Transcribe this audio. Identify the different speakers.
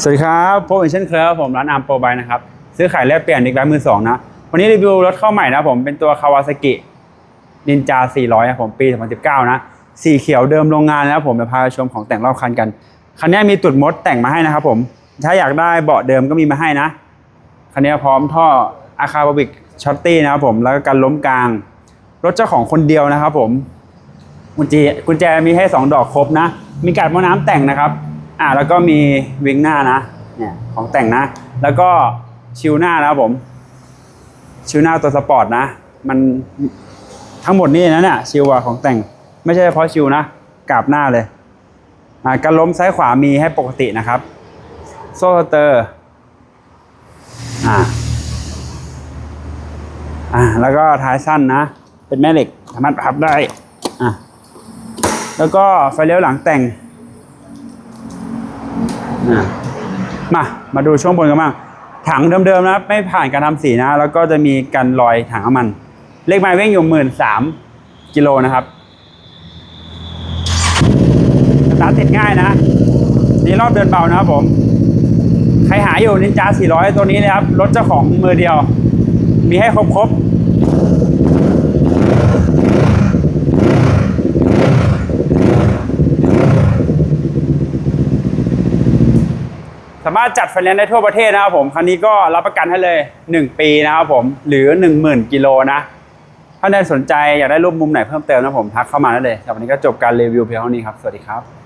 Speaker 1: สวัสดีครับพบกันเช่นเคยครับผมร้านอาร์มโปรไบนะครับ ซื้อขายแลกเปลี่ยนอีกร้านมือสองนะ วันนี้รีวิวรถเข้าใหม่นะผมเป็นตัวคาวาซากินินจา 400ครับผมปี 2019 นะ สีเขียวเดิมโรงงานนะครับผมเดี๋ยวพาไปชมของแต่งรอบคันกัน คันนี้มีตุดมดแต่งมาให้นะครับผม ถ้าอยากได้เบาะเดิมก็มีมาให้นะ คันนี้พร้อมท่ออาคาบบิกช็อตตี้นะครับผมแล้วก็การล้มกลาง รถเจ้าของคนเดียวนะครับผมกุญแจกุญแจมีให้ 2 ดอกครบนะ มีการดมอน้ำแต่งนะครับ อ่าแล้วก็มีวิงหน้านะเนี่ยของแต่งนะ แล้วก็ชิวหน้านะผม ชิวหน้าตัวสปอร์ตนะ มันทั้งหมดนี่นะเนี่ยชิวอะของแต่ง ไม่ใช่เฉพาะชิวนะกราบหน้าเลยอ่าการล้มซ้ายขวามีให้ปกตินะครับ โซ่เตอร์อ่าอ่าแล้วก็ท้ายสั้นนะ เป็นแม่เหล็กสามารถพับได้อะแล้วก็ไฟเลี้ยวหลังแต่ง มา มาดูช่วงบนกันบ้างถังเดิมๆนะไม่ผ่านการทำสีนะ แล้วก็จะมีกันรอยถังน้ำมัน เลขไม้เว้งอยู่หมื่นสามกิโลนะครับสตาร์ทติดง่ายนะ นี่รอบเดินเบานะครับผม ใครหาอยู่นินจา400 ตัวนี้นะครับ รถเจ้าของมือเดียว มีให้ครบ สามารถจัดไฟแนนซ์ได้ทั่วประเทศนะครับผมคันนี้ก็รับประกันให้เลย 1 ปีนะครับผมหรือ 10,000 กิโลนะถ้าใครสนใจอยากได้รูปมุมไหนเพิ่มเติมนะผมทักเข้ามาได้เลยสำหรับวันนี้ก็จบการรีวิวเพียงเท่านี้ครับ สวัสดีครับ